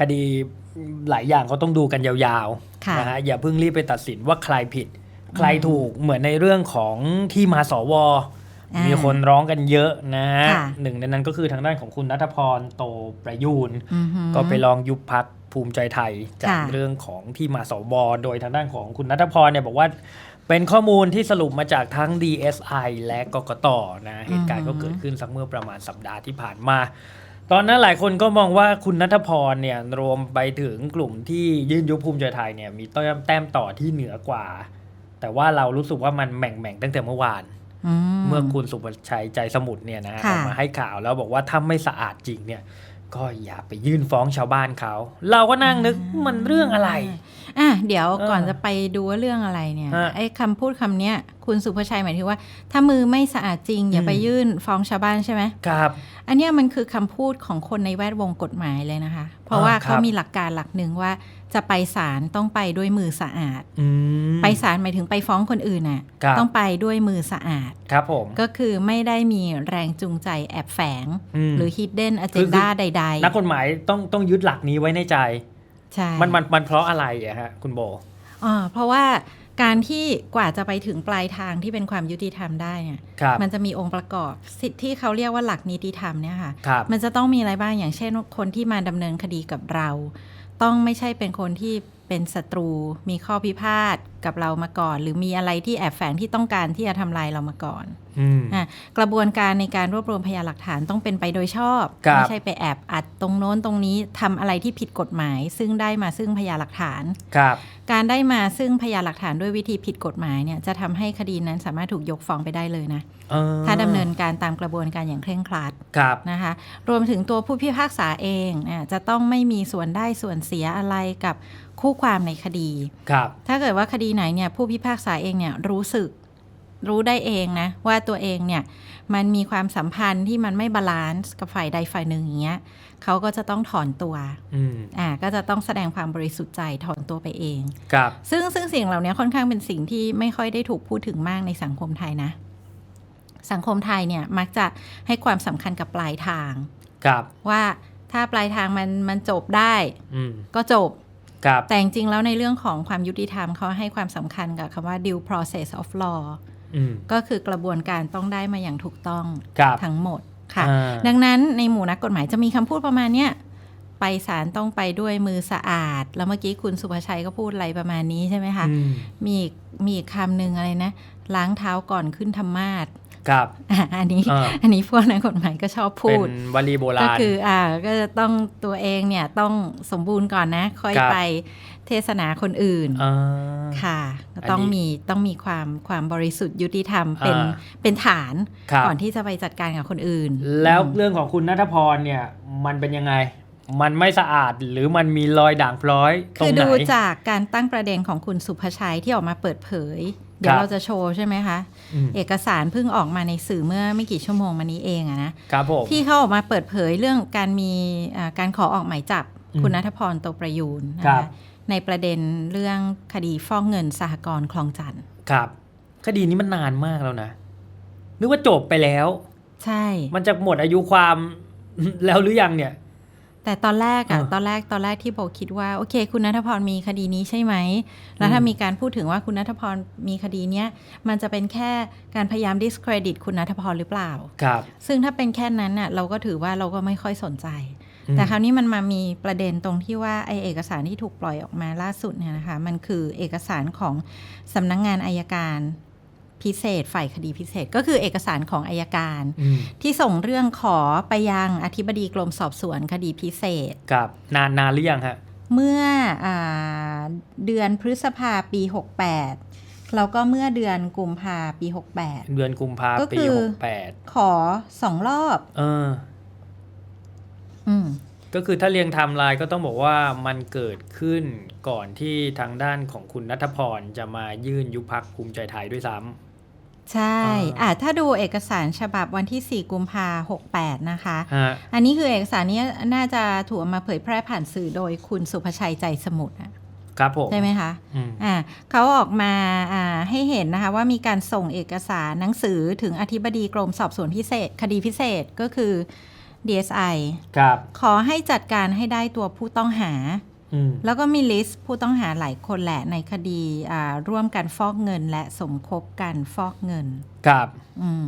คดีหลายอย่างก็ต้องดูกันยาวค่ะๆนะฮะอย่าเพิ่งรีบไปตัดสินว่าใครผิด ใครถูกเหมือนในเรื่องของที่มาสวอ่ามีมีคนร้องกันเยอะนะฮะค่ะหนึ่งในนั้นก็คือทางด้านของคุณนัทพรโตประยูนอือหือก็ไปลองยุบพักภูมิใจไทยจากค่ะเรื่องของที่มาสวโดยทางด้านของคุณนัทพรเนี่ยบอกว่าเป็นข้อมูลที่สรุปมาจากทั้ง DSI และกกตนะเหตุการณ์ก็เกิดขึ้นสักเมื่อประมาณสัปดาห์ที่ผ่านมา ตอนนั้นหลายคนก็มองว่าคุณนัทพรเนี่ยรวมไปถึงกลุ่มที่ยื่นยุบภูมิใจไทยเนี่ยมีแต้มแต้มต่อที่เหนือกว่า แต่ว่าเรารู้สึกว่ามันแหม่งแม่งๆตั้งแต่เมื่อวานอืเมื่อคุณสุภชัยใจสมุทรเนี่ยนะค่ะออกมาให้ข่าวแล้วบอกว่าถ้าไม่สะอาดจริงเนี่ย ก็อย่าไปยื่นฟ้องชาวบ้านเขา เราก็นั่งนึกมันเรื่องอะไร อะเดี๋ยวเออก่อนจะไปดูว่าเรื่องอะไรเนี่ยฮะไอ้คำพูดคำเนี้ย คุณสุภชัยหมายถึงว่า ถ้ามือไม่สะอาดจริง อย่าอืมไปยื่นฟ้องชาวบ้านใช่ไหมครับ อันเนี้ยมันคือคำพูดของคนในแวดวงกฎหมายเลยนะคะ เพราะว่าอ่าครับเขามีหลักการหลักหนึ่งว่าจะไปศาลต้องไปด้วยมือสะอาดอืมไปศาลหมายถึงไปฟ้องคนอื่นน่ะครับต้องไปด้วยมือสะอาดครับผมก็คือไม่ได้มีแรงจูงใจแอบแฝงมหรือ hidden คือ agenda ใดนักกฎหมายต้องต้องยึดหลักนี้ไว้ในใจๆใช่มันมันมันเพราะอะไรอะฮะคุณโบอ่าเพราะว่า การที่กว่าจะไปถึงปลายทางที่เป็นความยุติธรรมได้เนี่ยครับมันจะมีองค์ประกอบสิทธิที่เขาเรียกว่าหลักนิติธรรมเนี่ยค่ะครับมันจะต้องมีอะไรบ้างอย่างเช่นคนที่มาดำเนินคดีกับเรา ต้องไม่ใช่เป็นคนที่ เป็นศัตรู มีข้อพิพาทกับเรามาก่อน หรือมีอะไรที่แอบแฝงที่ต้องการที่จะทำลายเรามาก่อนอืมอะกระบวนการในการรวบรวมพยานหลักฐานต้องเป็นไปโดยชอบครับไม่ใช่ไปแอบอัดตรงโน้นตรงนี้ทำอะไรที่ผิดกฎหมาย ซึ่งได้มาซึ่งพยานหลักฐานครับการได้มาซึ่งพยานหลักฐานด้วยวิธีผิดกฎหมายเนี่ยจะทำให้คดีนั้นสามารถถูกยกฟ้องไปได้เลยนะเออถ้าดำเนินการตามกระบวนการอย่างเคร่งครัดครับนะคะ รวมถึงตัวผู้พิพากษาเองเนี่ยจะต้องไม่มีส่วนได้ส่วนเสียอะไรกับ คู่ความในคดีครับ ถ้าเกิดว่าคดีไหนเนี่ยผู้พิพากษาเองเนี่ยรู้สึกรู้ได้เองนะว่าตัวเองเนี่ยมันมีความสัมพันธ์ที่มันไม่บาลานซ์กับฝ่ายใดฝ่ายหนึ่งอย่างเงี้ยเขาก็จะต้องถอนตัวอืมอ่าก็จะต้องแสดงความบริสุทธิ์ใจถอนตัวไปเองครับซึ่งซึ่งสิ่งเหล่านี้ค่อนข้างเป็นสิ่งที่ไม่ค่อยได้ถูกพูดถึงมากในสังคมไทยนะ สังคมไทยเนี่ยมักจะให้ความสำคัญกับปลายทาง ครับ ว่าถ้าปลายทางมันมันจบได้อืมก็จบครับ แต่จริงๆแล้วในเรื่องของความยุติธรรมเขาให้ความสำคัญกับคำว่า due process of law อืมก็คือกระบวนการต้องได้มาอย่างถูกต้องครับทั้งหมดค่ะอ่าดังนั้นในหมู่นักกฎหมายจะมีคำพูดประมาณเนี้ยไปศาลต้องไปด้วยมือสะอาด แล้วเมื่อกี้คุณสุภชัยก็พูดอะไรประมาณนี้ใช่ไหมคะอืมมีอีกมีอีกคำหนึ่งอะไรนะ ล้างเท้าก่อนขึ้นธรรมาส ครับอะอันนี้อ่าอันนี้พวกนักกฎหมายก็ชอบพูเป็นดวลีโบราก็ณคืออ่าก็จะต้องตัวเองเนี่ยต้องสมบูรณ์ก่อนนะ ค่อยครับไปเทศนาคนอื่นอ่าค่ะก็อันนี้ต้องมีต้องมีความความบริสุทธิ์ยุติธรรมเป็นอ่าเป็นฐานครับก่อนที่จะไปจัดการกับคนอื่น แล้วเรื่องของคุณนัทพรเนี่ยมันเป็นยังไง มันไม่สะอาดหรือมันมีรอยด่างพร้อยตรคืงอไหนดูจากการตั้งประเด็นของคุณสุภชัยที่ออกมาเปิดเผย เดี๋ยควรับเราจะโชว์ใช่ไหมคะอืมเอกสารเพิ่งออกมาในสื่อเมื่อไม่กี่ชั่วโมงมานี้เองอะนะครับผมที่เขาออกมาเปิดเผยเรื่องการมีอ่าการขอออกหมายจับอืมคุณนัทพรโตประยูนนะครัคะบในประเด็นเรื่องคดีฟอกเงินสหกรณ์คลองจันทน์ครับ คดีนี้มันนานมากแล้วนะนึกว่าจบไปแล้ว ใช่ มันจะหมดอายุความแล้วหรือยังเนี่ย แต่ตอนแรกอะเออตอนแรกตอนแรกที่โบคิดว่าโอเค คุณนัทพรมีคดีนี้ใช่ไหม แล้วถ้าอืมมีการพูดถึงว่าคุณนัทพรมีคดีเนี้ยมันจะเป็นแค่การพยายาม discredit คุณนัทพรหรือเปล่าครับ ซึ่งถ้าเป็นแค่นั้นน่ะเราก็ถือว่าเราก็ไม่ค่อยสนใจอืมแต่คราวนี้มันมามีประเด็นตรงที่ว่าไอเอกสารที่ถูกปล่อยออกมาล่าสุดเนี่ยนะคะมันคือเอกสารของสำนักงงานอายการ พิเศษ ฝ่ายคดีพิเศษ ก็คือเอกสารของอายการอืมที่ส่งเรื่องขอไปยังอธิบดีกรมสอบสวนคดีพิเศษครับนานนานหรือยังฮะ เมื่ออาเดือนพฤษภาปี 68 แล้วก็เมื่อเดือนกุมภาปีเดือนกุมภาก็ปีคือหกแปด68 ขอสองรอบ เออ อืมก็คือถ้าเรียงไทม์ไลน์ก็ต้องบอกว่ามันเกิดขึ้นก่อนที่ทางด้านของคุณนัทพรจะมายื่นยุบพักภูมิใจไทยด้วยซ้ ใช่อ่าอ่าถ้าดูเอกสารฉบับวันที่ 4 กุมภา68นะคะำฮะอันนี้คือเอกสารนี้น่าจะถูกเอามาเผยแพร่ผ่านสื่อโดยคุณสุภชัยใจสมุทรอะครับผมใช่ไหมคะอืมอ่าเขาออกมาอ่าให้เห็นนะคะว่ามีการส่งเอกสารหนังสือถึงอธิบดีกรมสอบสวนพิเศษ คดีพิเศษก็คือ DSI ครับขอให้จัดการให้ได้ตัวผู้ต้องหาอืม แล้วก็มีลิสต์ผู้ต้องหาหลายคนแหละในคดีอ่าร่วมกันฟอกเงินและสมคบกันฟอกเงิน ครับอืม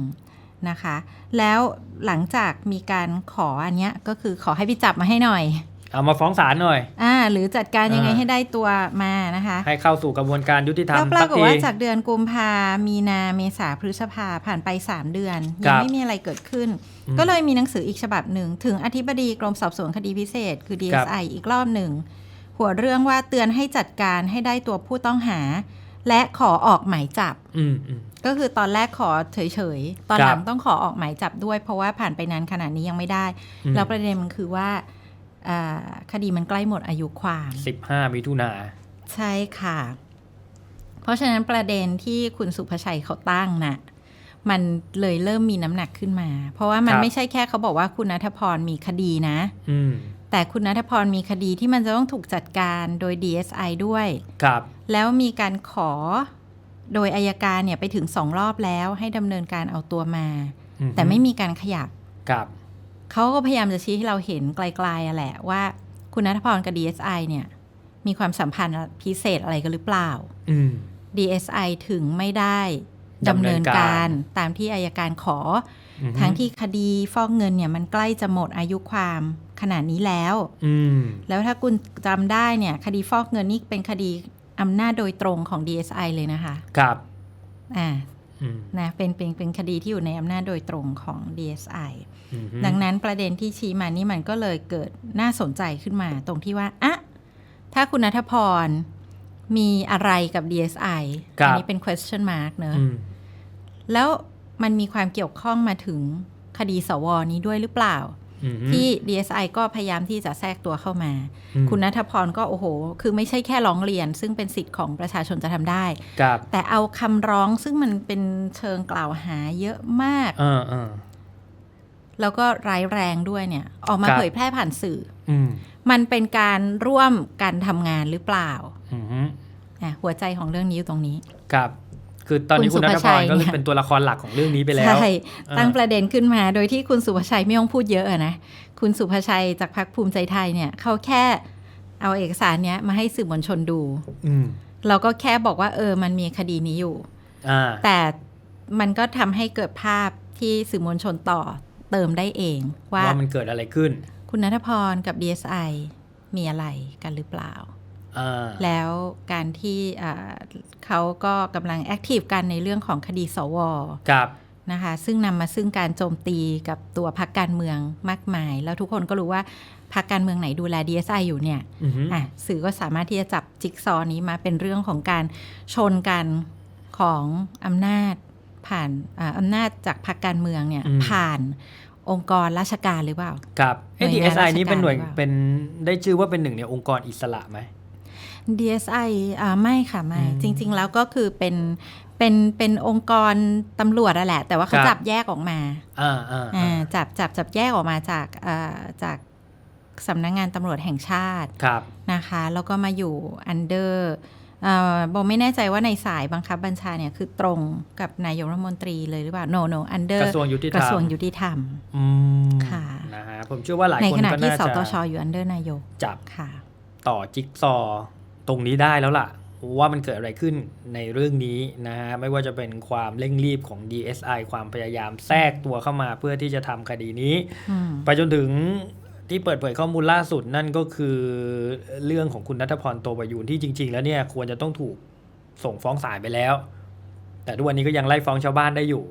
นะคะ แล้วหลังจากมีการขออันเนี้ยก็คือขอให้ไปจับมาให้หน่อย เอามาฟ้องศาลหน่อย อ่า หรือจัดการยังไงอ่าให้ได้ตัวมานะคะ ให้เข้าสู่กระบวนการยุติธรรแล้มวปราสักกฏทีว่าจากเดือนกุมภามีนาเมษาพฤษภาผ่านไป 3 เดือนครัยังบไม่มีอะไรเกิดขึ้นอืมก็เลยมีหนังสืออีกฉบับหนึ่ง ถึงอธิบดีกรมสอบสวนคดีพิเศษ คือ DSI อีกรอบหนึ่ง หัวเรื่องว่าเตือนให้จัดการให้ได้ตัวผู้ต้องหา และขอออกหมายจับ อืมอืม ก็คือตอนแรกขอเฉยๆ ตอนครับหลังต้องขอออกหมายจับด้วย เพราะว่าผ่านไปนานขนาดนี้ยังไม่ได้ อืม แล้วประเด็นมันคือว่าอ่าคดีมันใกล้หมดอายุความ สิบห้ามิถุนา ใช่ค่ะ เพราะฉะนั้นประเด็นที่คุณสุภชัยเขาตั้งน่ะ มันเลยเริ่มมีน้ำหนักขึ้นมา เพราะว่ามันไม่ใช่แค่เขาบอกว่าคุณนัทพรมีคดีนะ อืม แต่คุณนัทพรมีคดีที่มันจะต้องถูกจัดการโดย DSI ด้วย ครับ แล้วมีการขอโดยอายการเนี่ยไปถึงสองรอบแล้วให้ดำเนินการเอาตัวมา อืแต่ไม่มีการขยับ ครับ เขาก็พยายามจะชี้ให้เราเห็นไกลๆอะแหละว่า คุณนัทพรกับ DSI เนี่ย มีความสัมพันธ์พิเศษอะไรกันหรือเปล่า อืม DSI ถึงไม่ได้ดำดำเนิเนินนการการตามที่อายการขอ อืมอทั้งที่คดีฟอกเงินเนี่ยมันใกล้จะหมดอายุความ ขนาดนี้แล้วอืมแล้วถ้าคุณจำได้เนี่ย คดีฟอกเงินนี่เป็นคดีอำนาจโดยตรงของ DSI เลยนะคะ ครับ อ่าอืมนะเป็นเป็นเป็นคดีที่อยู่ในอำนาจโดยตรงของ DSI อืมดังนั้นประเด็นที่ชี้มานี่มันก็เลยเกิดน่าสนใจขึ้นมา ตรงที่ว่าอะถ้าคุณนัทพรมีอะไรกับ DSI ครับอันี้เป็น question mark เนอะอืมแล้วมันมีความเกี่ยวข้องมาถึงคดีสวนี้ด้วยหรือเปล่าอืม ที่ DSI ก็พยายามที่จะแทรกตัวเข้ามาอืมคุณนัทพรก็โอ้โห คือไม่ใช่แค่ร้องเรียน ซึ่งเป็นสิทธิ์ของประชาชนจะทำได้ครับแต่เอาคำร้องซึ่งมันเป็นเชิงกล่าวหาเยอะมากเออเออแล้วก็ร้ายแรงด้วยเนี่ย ออกมาครับเผยแพร่ผ่านสื่ออืมมันเป็นการร่วมกันทำงานหรือเปล่าอืมอะหัวใจของเรื่องนี้อยู่ตรงนี้ ครับ คือตอนนี้คุคุณณนัทสุภพชัรยก็เนี่ยเป็นตัวละครหลักของเรื่องนี้ไปแล้วใช่อ่าตั้งประเด็นขึ้นมา โดยที่คุณสุภชัยไม่ต้องพูดเยอะอะนะคุณสุภชัยจากพรรคภูมิใจไทยเนี่ยเขาแค่เอาเอกสารเนี้ยมาให้สื่อมวลชนดูอืมเราก็แค่บอกว่า เออ มันมีคดีนี้อยู่อ่าแต่มันก็ทำให้เกิดภาพที่สื่อมวลชนต่อเติมได้เองว่าว่ามันเกิดอะไรขึ้น คุณนัทพรกับ DSI มีอะไรกันหรือเปล่าอ่า แล้วการที่อ่าเขาก็กำลังแอคทีฟกันในเรื่องของคดีสวครับนะคะซึ่งนำมาซึ่งการโจมตีกับตัวพรรคการเมืองมากมาย แล้วทุกคนก็รู้ว่าพรรคการเมืองไหนดูแล DSI อยู่เนี่ยอือฮึอะสื่อก็สามารถที่จะจับจิ๊กซอว์นี้มาเป็นเรื่องของการชนกันของอำนาจผ่านอ่าอำนาจจากพรรคการเมืองเนี่ยอืมผ่านองค์กรราชการหรือเปล่า ครับเอหน่วยงาน DSI นี่เป็นหน่วยราชการหรือเปล่าเป็นได้ชื่อว่าเป็นหนึ่งในองค์กรอิสระไหม DSI อ่าไม่ค่ะ ไม่อืมจริง ๆ แล้วก็คือเป็นเป็นเป็นองค์กรตำรวจอะแหละ แต่ว่าเขาครับจับแยกออกมาอ่าอ่าอ่าอ่าจับจับจับแยกออกมาจากอ่าจากสำนักงงานตำรวจแห่งชาติครับนะคะ แล้วก็มาอยู่ under เอ่อโบไม่แน่ใจว่าในสายบังคับบัญชาเนี่ยคือตรงกับนายกรัฐมนตรีเลยหรือเปล่า no no under กระทรวงยุติธรรมกระทรวงยุติธรรมอืมค่ะนะฮะผมเชื่อว่าหลายในคนขณะก็ที่น่าสจะตชอยู่ under นายกจับค่ะ ต่อจิ๊กซอว์ตรงนี้ได้แล้วล่ะ ว่ามันเกิดอะไรขึ้นในเรื่องนี้นะฮะไม่ว่าจะเป็นความเร่งรีบของ DSI ความพยายามแทรกตัวเข้ามาเพื่อที่จะทำคดีนี้อืมไปจนถึงที่เปิดเผยข้อมูลล่าสุดนั่นก็คือเรื่องของคุณนัทพรโตประยูนที่จริง ๆ แล้วเนี่ยควรจะต้องถูกส่งฟ้องศาลไปแล้ว แต่ทุกวันนี้ก็ยังไล่ฟ้องชาวบ้านได้อยู่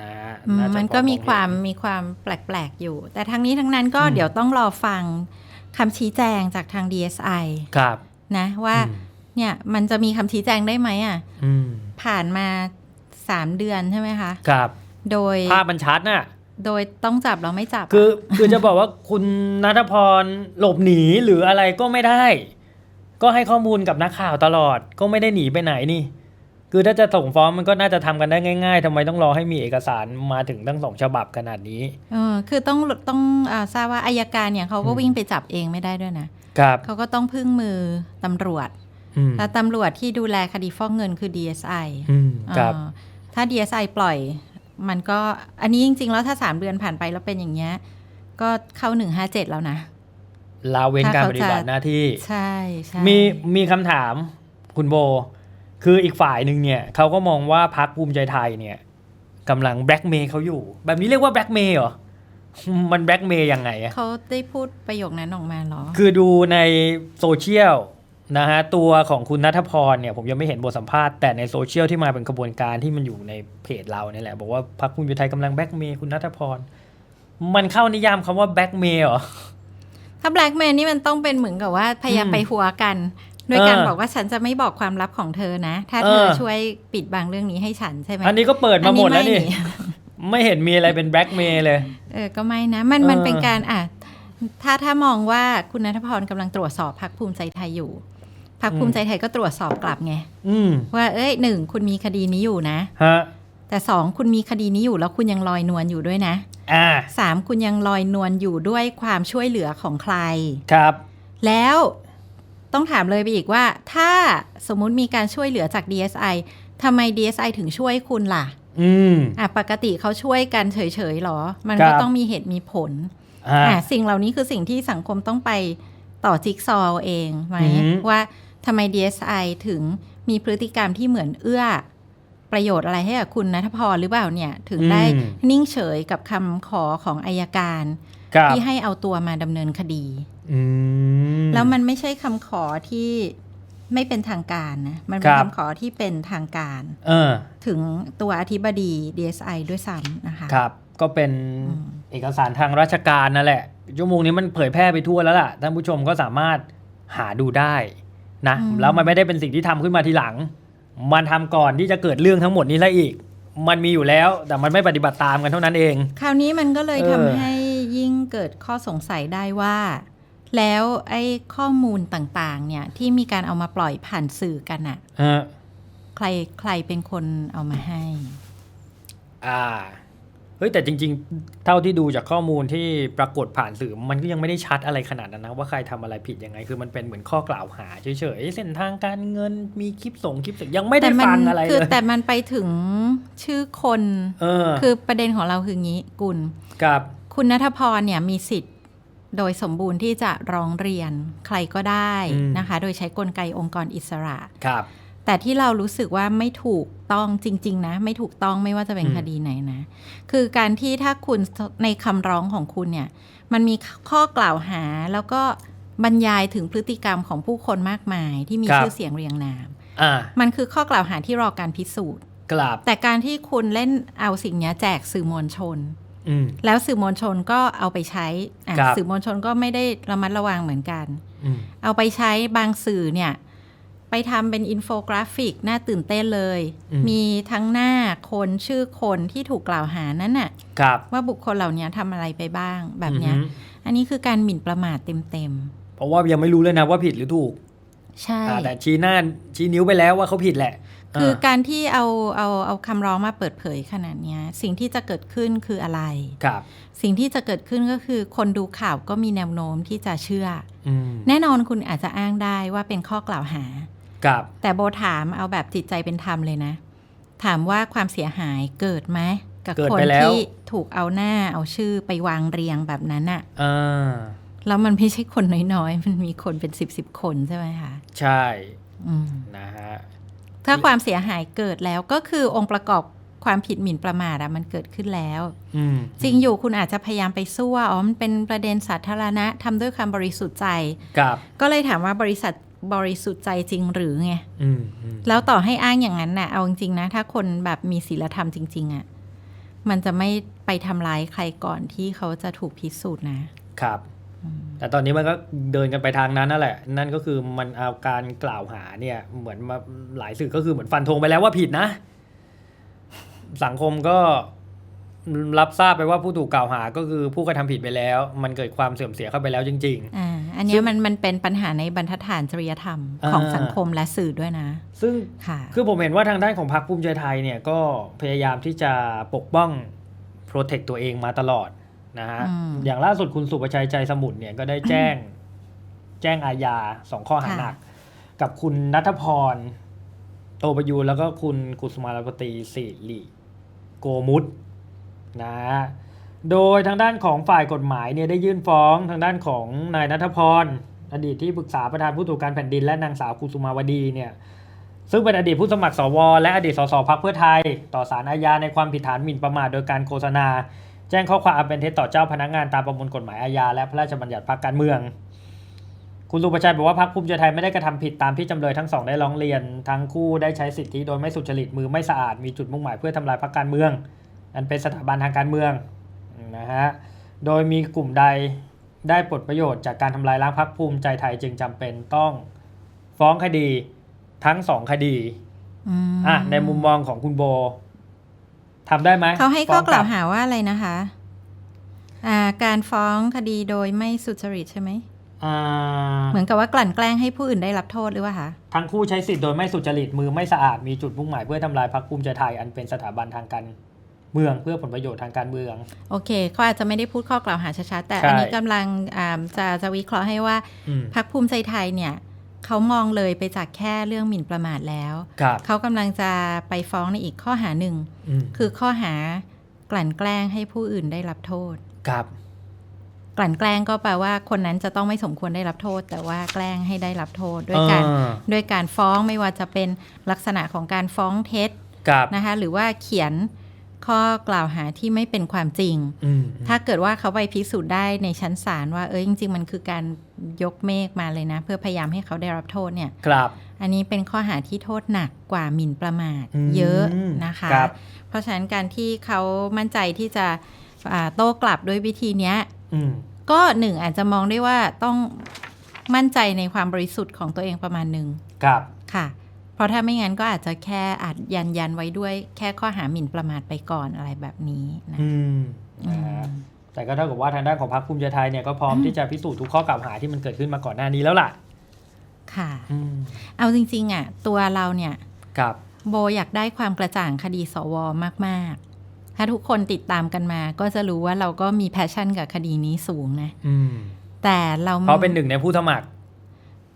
นะฮะอืมน่าจะมันก็พอมีองเห็นความมีความแปลกๆอยู่ แต่ทั้งนี้ทั้งนั้นก็อืมเดี๋ยวต้องรอฟัง คำชี้แจงจากทาง DSI ครับนะว่าอืมเนี่ยมันจะมีคำชี้แจงได้ไหมอะอืมผ่านมาสามเดือนใช่ไหมคะ ครับ โดยภาพมันชัดน่ะ โดยต้องจับเราไม่จับ คือคือจะบอกว่าคุณนัทพรหลบหนีหรืออะไรก็ไม่ได้ ก็ให้ข้อมูลกับนักข่าวตลอด ก็ไม่ได้หนีไปไหนนี่ คือถ้าจะส่งฟ้องมันก็น่าจะทำกันได้ง่าย ๆทำไมต้องรอให้มีเอกสารมาถึงตั้งสองฉบับขนาดนี้เออคือต้องต้องอาทราบว่าอายการเนี่ยเขาก็อืมวิ่งไปจับเองไม่ได้ด้วยนะครับเขาก็ต้องพึ่งมือตำรวจอืมแล้วตำรวจที่ดูแลคดีฟอกเงินคือ DSI อืมครับเอ่อถ้า DSI ปล่อย มันก็อันนี้จริง ๆ แล้วถ้า 3 เดือนผ่านไปแล้วเป็นอย่างเงี้ยก็เข้าหนึ่งห้าเจ็ดแล้วนะลาเว้นถ้าการเขาปฏิบัติจะหน้าที่ ใช่ใช่มีมีคำถามคุณโบ คืออีกฝ่ายหนึ่งเนี่ยเขาก็มองว่าพักภูมิใจไทยเนี่ยกำลังแบล็กเมย์เขาอยู่ แบบนี้เรียกว่าแบล็กเมย์เหรอ มันแบล็กเมย์ยังไงอะเขาได้พูดประโยคนั้นออกมาเหรอ คือดูในโซเชียลนะฮะตัวของคุณนัทพรเนี่ยผมยังไม่เห็นบทสัมภาษณ์แต่ในโซเชียลที่มาเป็นกระบวนการที่มันอยู่ในเพจเราเนี่ยแหละบอกว่าพรรคภูมิใจไทยกำลังแบล็กเมย์คุณนัทพร มันเข้านิยามคำว่าแบล็กเมย์เหรอถ้าแบล็กแมนนี่มันต้องเป็นเหมือนกับว่าพยายามอืมไปหัวกัน ด้วยการเออบอกว่าฉันจะไม่บอกความลับของเธอนะ ถ้าเธอเออช่วยปิดบังเรื่องนี้ให้ฉันใช่ไหมอันนี้ก็เปิดมาหมดแล้วนี่อัไม่เห็นมีอะไรเป็นแบล็กเมย์เลย เออ ก็ไม่นะ มันมันเออเป็นการอะถ้าถ้ามองว่าคุณนัทพรกำลังตรวจสอบพักภูมิใจไทยอยู่พักภูมิใจไทยก็ตรวจสอบกลับไงอืมว่าเอ้ยหนึ่งคุณมีคดีนี้อยู่นะฮะแต่สองคุณมีคดีนี้อยู่แล้วคุณยังลอยนวลอยู่ด้วยนะอ่าสามคุณยังลอยนวลอยู่ด้วยความช่วยเหลือของใครครับ แล้ว ต้องถามเลยไปอีกว่า ถ้าสมมุติมีการช่วยเหลือจาก DSI ทำไม DSI ถึงช่วยคุณล่ะ อืมอะปกติเขาช่วยกันเฉยๆหรอ มันครัก็บต้องมีเหตุมีผลอ่าอะสิ่งเหล่านี้คือสิ่งที่สังคมต้องไปต่อจิ๊กซอว์เองไหมอือหือว่าทำไม DSI ถึงมีพฤติกรรมที่เหมือนเอื้อประโยชน์อะไรให้กับคุณนัทพรหรือเปล่าเนี่ย ถึงได้อืมนิ่งเฉยกับคำขอของอายการครับที่ให้เอาตัวมาดำเนินคดีอืม แล้วมันไม่ใช่คำขอที่ไม่เป็นทางการนะ มันเป็คนรับคำขอที่เป็นทางการเออถึงตัวอธิบดี DSI ด้วยซ้ำนะคะ ครับ ก็เป็นอืมเอกสารทางราชการนั่นแหละ ชั่วโมงนี้มันเผยแพร่ไปทั่วแล้วล่ะ ท่านผู้ชมก็สามารถหาดูได้นะ แล้วมันไม่ได้เป็นสิ่งที่ทำขึ้นมาทีหลัง มันทำก่อนที่จะเกิดเรื่องทั้งหมดนี้แล้วอีก มันมีอยู่แล้ว แต่มันไม่ปฏิบัติตามกันเท่านั้นเอง คราวนี้มันก็เลยเออทำให้ยิ่งเกิดข้อสงสัยได้ว่า แล้วไอ้ข้อมูลต่างๆ เนี่ยที่มีการเอามาปล่อยผ่านสื่อกันอะฮะใครใครเป็นคนเอามาให้ อ่าเฮ้ยแต่จริง ๆ เท่าที่ดูจากข้อมูลที่ปรากฏผ่านสื่อ มันก็ยังไม่ได้ชัดอะไรขนาดนั้นนะว่าใครทำอะไรผิดยังไง คือมันเป็นเหมือนข้อกล่าวหาเฉยๆเส้นทางการเงินมีคลิปส่งคลิปเสียงยังไม่ได้แต่มัฟังอะไรคือเลยแต่มันไปถึงชื่อคนเออคือประเด็นของเราคืองี้กุลกับคุณนัทพรเนี่ยมีสิทธิ์ โดยสมบูรณ์ที่จะร้องเรียนใครก็ได้นะคะ โดยใช้กลไกองค์กรอิสระครับ แต่ที่เรารู้สึกว่าไม่ถูกต้องจริง ๆ นะ ไม่ถูกต้องไม่ว่าจะเป็นอืมคดีไหนนะ คือการที่ถ้าคุณในคำร้องของคุณเนี่ย มันมีข้อกล่าวหาแล้วก็บรรยายถึงพฤติกรรมของผู้คนมากมายที่มีชื่อเสียงเรียงนามอ่ามันคือข้อกล่าวหาที่รอการพิสูจน์กลับแต่การที่คุณเล่นเอาสิ่งเนี้ยแจกสื่อมวลชนอืม แล้วสื่อมวลชนก็เอาไปใช้อะครับสื่อมวลชนก็ไม่ได้ระมัดระวังเหมือนกันอืมเอาไปใช้บางสื่อเนี่ย ไปทำเป็นอินโฟกราฟิกน่าตื่นเต้นเลยอืมมีทั้งหน้าคนชื่อคนที่ถูกกล่าวหานั้นน่ะครับว่าบุคคลเหล่านี้ทำอะไรไปบ้างแบบเนี้ยอือฮึอันนี้คือการหมิ่นประมาทเต็มเพราะว่ายังไม่รู้เลยนะว่าผิดหรือถูกๆ ใช่อ่าแต่ชี้หน้าชี้นิ้วไปแล้วว่าเขาผิดแหละ คืออาการที่เอาเอาเอาคำร้องมาเปิดเผยขนาดเนี้ยสิ่งที่จะเกิดขึ้นคืออะไรครับ สิ่งที่จะเกิดขึ้นก็คือ คนดูข่าวก็มีแนวโน้มที่จะเชื่ออืมแน่นอนคุณอาจจะอ้างได้ว่าเป็นข้อกล่าวหากับแต่โบถามเอาแบบจิตใจเป็นธรรมเลยนะ ถามว่าความเสียหายเกิดไหมกับเกิดคนไปแล้วที่ถูกเอาหน้าเอาชื่อไปวางเรียงแบบนั้นอะอ่า แล้วมันไม่ใช่คนน้อยๆ มันมีคนเป็นสิบสิบคนใช่ไหมคะ ใช่อืมนะฮะ ถ้าความเสียหายเกิดแล้วก็คือองค์ประกอบความผิดหมิ่นประมาทอะมันเกิดขึ้นแล้วอืมจริงอยู่คุณอาจจะพยายามไปสู้ว่าอ๋อมันเป็นประเด็นสาธารณะทำด้วยความบริสุทธิ์ใจกับก็เลยถามว่าบริษัทบริสุทธิ์ใจจริงหรือไงอืมอืมแล้วต่อให้อ้างอย่างนั้นน่ะเอาจริงๆนะ ถ้าคนแบบมีศีลธรรมจริง ๆอะ่ะมันจะไม่ไปทำร้ายใครก่อนที่เขาจะถูกพิสูจน์นะครับ แต่ตอนนี้มันก็เดินกันไปทางนั้นนั่นแหละ นั่นก็คือมันเอาการกล่าวหาเนี่ยเหมือนมาหลายสื่อก็คือเหมือนฟันธงไปแล้วว่าผิดนะ สังคมก็รับทราบไปว่าผู้ถูกกล่าวหาก็คือผู้กระทำผิดไปแล้ว มันเกิดความเสื่อมเสียเข้าไปแล้วจริงอ่าอันเนี้ยมันมันเป็นปัญหาในบรรทัดฐานจริยธรรมของอ่าสังคมและสื่อด้วยนะๆซึ่งค่ะคือผมเห็นว่าทางด้านของพรรคภูมิใจไทยเนี่ยก็พยายามที่จะปกป้องโปรเทคตัวเองมาตลอด นะฮะอืมอย่างล่าสุดคุณสุประชัยใจสมุทรเนี่ยก็ได้แจ้ง แจ้งอาญาสองข้อหาค่ะหนัก กับคุณนัทพร โตประยูนแล้วก็คุณกุสุมาลปตรีสิริโกมุตนะ โดยทางด้านของฝ่ายกฎหมายเนี่ยได้ยื่นฟ้องทางด้านของนายนัทพรอดีตที่ปรึกษาประธานผู้ตรวจการแผ่นดินและนางสาวกุสุมาวดีเนี่ยซึ่งเป็นอดีตผู้สมัครสวและอดีตสสพักเพื่อไทย ต่อสารอาญาในความผิดฐานหมิ่นประมาทโดยการโฆษณา แจ้งข้อความอันเป็นเท็จต่อเจ้าพนักงานตามประมวลกฎหมายอาญาและพระราชบัญญัติพรรคการเมือง คุณสุประชัยบอกว่าพรรคภูมิใจไทยไม่ได้กระทำผิดตามที่จำเลยทั้งสองได้ร้องเรียน ทั้งคู่ได้ใช้สิทธิโดยไม่สุจริตมือไม่สะอาดมีจุดมุ่งหมายเพื่อทำลายพรรคการเมือง อันเป็นสถาบันทางการเมืองนะฮะโดยมีกลุ่มใดได้ผลประโยชน์จากการทำลายล้างพรรคภูมิใจไทยจึงจำเป็นต้องฟ้องคดีทั้งสองคดีอืมอะในมุมมองของคุณโบ ทำได้ไหมเขาให้ฟ้ข้อองกล่าวบหาว่าอะไรนะคะอ่าการฟ้องคดีโดยไม่สุจริตใช่ไหมอ่าเหมือนกับว่ากลั่นแกล้งให้ผู้อื่นได้รับโทษหรือว่าคะทั้งคู่ใช้สิทธิ์โดยไม่สุจริตมือไม่สะอาดมีจุดมุ่งหมายเพื่อทำลายพรรคภูมิใจไทยอันเป็นสถาบันทางการเมืองเพื่อผลประโยชน์ทางการเมือง โอเคเขาอาจจะไม่ได้พูดข้อกล่าวหาชัดๆแต่ใช่อันนี้กำลังอ่าจะจะวิเคราะห์ให้ว่าอืมพรรคภูมิใจไทยเนี่ย เขามองเลยไปจากแค่เรื่องหมิ่นประมาทแล้วครับเขากำลังจะไปฟ้องในอีกข้อหาหนึ่งอืมคือข้อหากลั่นแกล้งให้ผู้อื่นได้รับโทษครับกลั่นแกล้งก็แปลว่าคนนั้นจะต้องไม่สมควรได้รับโทษ แต่ว่าแกล้งให้ได้รับโทษด้วยการอ่าด้วยการฟ้องไม่ว่าจะเป็นลักษณะของการฟ้องเท็จครับนะคะหรือว่าเขียน ข้อกล่าวหาที่ไม่เป็นความจริงอืมถ้าเกิดว่าเขาไปพิสูจน์ได้ในชั้นศาลว่าเออจริง ๆ มันคือการยกเมฆมาเลยนะ เพื่อพยายามให้เขาได้รับโทษเนี่ย ครับ อันนี้เป็นข้อหาที่โทษหนักกว่าหมิ่นประมาทอืมเยอะนะคะครับเพราะฉะนั้นการที่เขามั่นใจที่จะอ่าโต้กลับด้วยวิธีเนี้ยอืมก็หนึ่งอาจจะมองได้ว่าต้องมั่นใจในความบริสุทธิ์ของตัวเองประมาณหนึ่งครับค่ะ เพราะถ้าไม่งั้นก็อาจจะแค่อาจยันยันไว้ด้วย แค่ข้อหาหมิ่นประมาทไปก่อนอะไรแบบนี้นะอืมอืนะมฮะแต่ก็เท่ากับว่าทางด้านของพรรคภูมิใจไทยเนี่ยก็พร้อมที่จะพิสูจน์ทุกข้อกล่าวหาที่มันเกิดขึ้นมาก่อนหน้านี้แล้วล่ะ ค่ะอืมเอาจริง ๆ อะ ตัวเราเนี่ยครับโบอยากได้ความกระจ่างคดีสวมากๆ ถ้าทุกคนติดตามกันมา ก็จะรู้ว่าเราก็มีแพชชั่นกับคดีนี้สูงนะอืมแต่เราเพราะเป็นหนึ่งในผู้สมัคร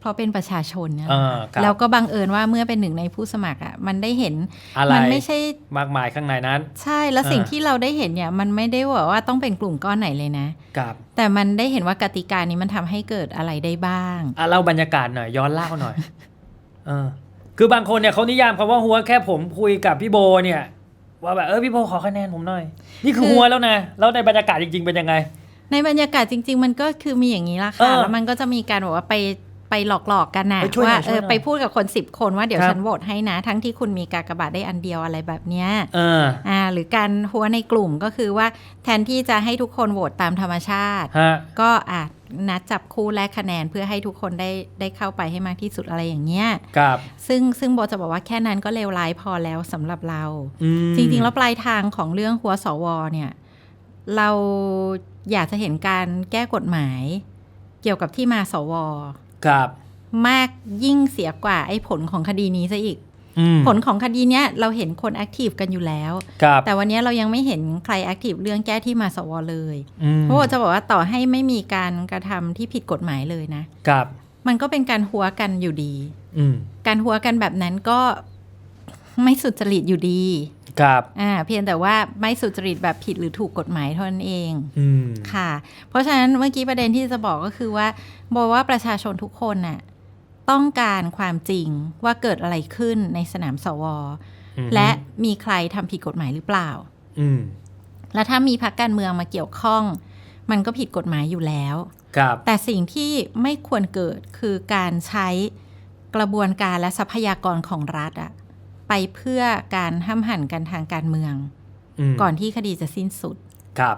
เพราะเป็นประชาชนเนี่ยเออครับแล้วก็บังเอิญว่าเมื่อเป็นหนึ่งในผู้สมัครอะมันได้เห็นอะไรมัไม่ใช่มากมายข้างในนั้น ใช่แล้วสิ่งอ่าที่เราได้เห็นเนี่ยมันไม่ได้ว่าว่าต้องเป็นกลุ่มก้อนไหนเลยนะครับแต่มันได้เห็นว่ากติกานี้มันทำให้เกิดอะไรได้บ้างอะเล่าบรรยากาศหน่อยย้อนเล่าหน่อยเออคือบางคนเนี่ยเขานิยามคำว่าหัวแค่ผมคุยกับพี่โบเนี่ยว่าแบบเออพี่โบขอคะแนนผมหน่อย นี่คือคือหัวแล้วนะแล้วในบรรยากาศจริง ๆ เป็นยังไง ในบรรยากาศจริง ๆ มันก็คือมีอย่างนี้ละเอค่ะอแล้วมันก็จะมีการบอกว่าไป ไปหลอกๆกันนะไปช่วยหน่ว่าอยเอช่วยอหน่อยไปพูดกับคนสิบคนว่าเดี๋ยวครับฉันโหวตให้นะ ทั้งที่คุณมีกากบาทได้อันเดียวอะไรแบบเนี้ยเอออ่าหรือการหัวในกลุ่มก็คือว่าแทนที่จะให้ทุกคนโหวตตามธรรมชาติฮะก็อาจนัดจับคู่แลกคะแนนเพื่อให้ทุกคนได้ได้เข้าไปให้มากที่สุดอะไรอย่างเงี้ยกับซึ่งซึ่งโบจะบอกว่าแค่นั้นก็เลวร้ายพอแล้วสำหรับเราอืมจริงๆ แล้วปลายทางของเรื่องหัวสวเนี่ยเราอยากจะเห็นการแก้กฎหมายเกี่ยวกับที่มาสว กับมากยิ่งเสียกว่าไอ้ผลของคดีนี้ซะอีกอืมผลของคดีเนี้ยเราเห็นคนแอคทีฟกันอยู่แล้วกับแต่วันนี้เรายังไม่เห็นใครแอคทีฟเรื่องแก้ที่มาสวเลยอืมเพราะว่าจะบอกว่าต่อให้ไม่มีการกระทำที่ผิดกฎหมายเลยนะกับ มันก็เป็นการหัวกันอยู่ดีอืมการหัวกันแบบนั้นก็ไม่สุจริตอยู่ดี กับอ่าเพียงแต่ว่าไม่สุจริตแบบผิดหรือถูกกฎหมายเท่านั้นเองอืมค่ะ เพราะฉะนั้นเมื่อกี้ประเด็นที่จะบอกก็คือว่าบอกว่าประชาชนทุกคนน่ะต้องการความจริงว่าเกิดอะไรขึ้นในสนามสวอืมและมีใครทำผิดกฎหมายหรือเปล่าอืมและถ้ามีพรรคการเมืองมาเกี่ยวข้อง มันก็ผิดกฎหมายอยู่แล้วกับแต่สิ่งที่ไม่ควรเกิดคือการใช้กระบวนการและทรัพยากรของรัฐอะ ไปเพื่อการห้ามหันกันทางการเมืองมก่อนที่คดีจะสิ้นสุดครับ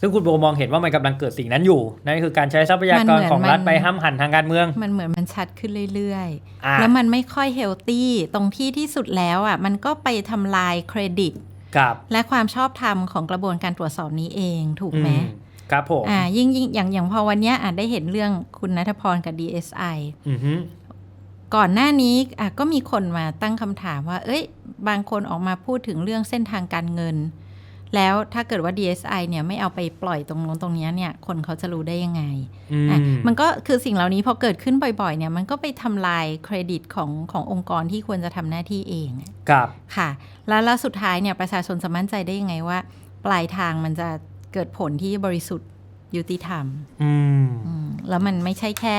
ซึ่งคุณโบมองเห็นว่ามันกำลังเกิดสิ่งนั้นอยู่นั่นคือการใช้ทรัพยากมันเหรมือนของรัฐมันไปห้ามหันทางการเมือง มันเหมือนมันชัดขึ้นเรื่อยอ่าๆแล้วมันไม่ค่อยเฮลตี้ตรงที่ที่สุดแล้วอะมันก็ไปทำลายเครดิตกับและความชอบธรรมของกระบวนการตรวจสอบนี้เองถูกไหมอืครับผมอ่ายิ่งยิ่งอย่างอย่างพอวันเนี้ยอะได้เห็นเรื่องคุณนัทพรกับ DSI อือฮึ ก่อนหน้านี้อะก็มีคนมาตั้งคำถามว่า เอ้ย บางคนออกมาพูดถึงเรื่องเส้นทางการเงิน แล้วถ้าเกิดว่า DSI เนี่ยไม่เอาไปปล่อยตรงโน้นตรงเนี้ยเนี่ย คนเขาจะรู้ได้ยังไงอืมอะมันก็คือสิ่งเหล่านี้พอเกิดขึ้นบ่อยๆ เนี่ย มันก็ไปทำลายเครดิตของขององค์กรที่ควรจะทำหน้าที่เองอะกับค่ะ แล้วแล้วสุดท้ายเนี่ยประชาชนจะมั่นใจได้ยังไงว่า ปลายทางมันจะเกิดผลที่บริสุทธิ์ยุติธรรมอืมอืมแล้วมันไม่ใช่แค่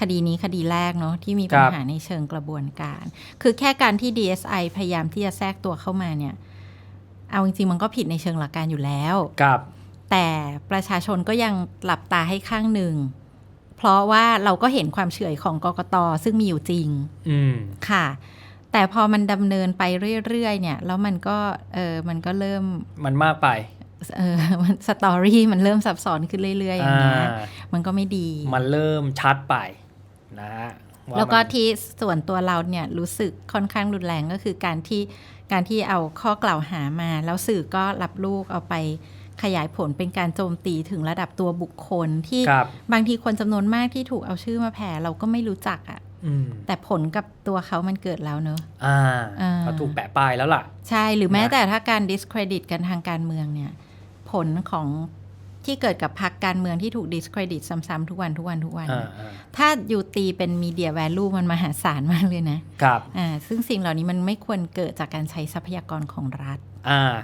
คดีนี้คดีแรกเนาะที่มีครัปัญบหาในเชิงกระบวนการ คือแค่การที่ DSI พยายามที่จะแทรกตัวเข้ามาเนี่ย เอาจริงๆมันก็ผิดในเชิงหลักการอยู่แล้วกับแต่ประชาชนก็ยังหลับตาให้ข้างหนึ่ง เพราะว่าเราก็เห็นความเฉื่อยของกกตซึ่งมีอยู่จริงอืมค่ะ แต่พอมันดำเนินไปเรื่อยๆเนี่ย แล้วมันก็เออมันก็เริ่มมันมากไปเออมันสตอรี่มันเริ่มซับซ้อนขึ้นเรื่อยๆอย่างอ่าเงี้ยมันก็ไม่ดี มันเริ่มชัดไป นะฮะาแล้วก็มันที่ส่วนตัวเราเนี่ยรู้สึกค่อนข้างรุนแรงก็คือการที่การที่เอาข้อกล่าวหามา แล้วสื่อก็รับลูกเอาไปขยายผลเป็นการโจมตีถึงระดับตัวบุคคลที่ครับบางทีคนจำนวนมากที่ถูกเอาชื่อมาแผ่เราก็ไม่รู้จักอะ่ะอืมแต่ผลกับตัวเขามันเกิดแล้วเนอะอ่าอ่าเขาถูกแปะป้ายแล้วล่ะ ใช่หรือแม้นะแต่ถ้าการ discredit กันทางการเมืองเนี่ย ผลของ ที่เกิดกับพรรคการเมืองที่ถูก discredit ซ้ำๆทุกวันทุกวันทุกวันอ่าอ่าถ้าอยู่ตีเป็น media value มันมหาศาลมากเลยนะครับอ่าซึ่งสิ่งเหล่านี้มันไม่ควรเกิดจากการใช้ทรัพยากรของรัฐ อ่า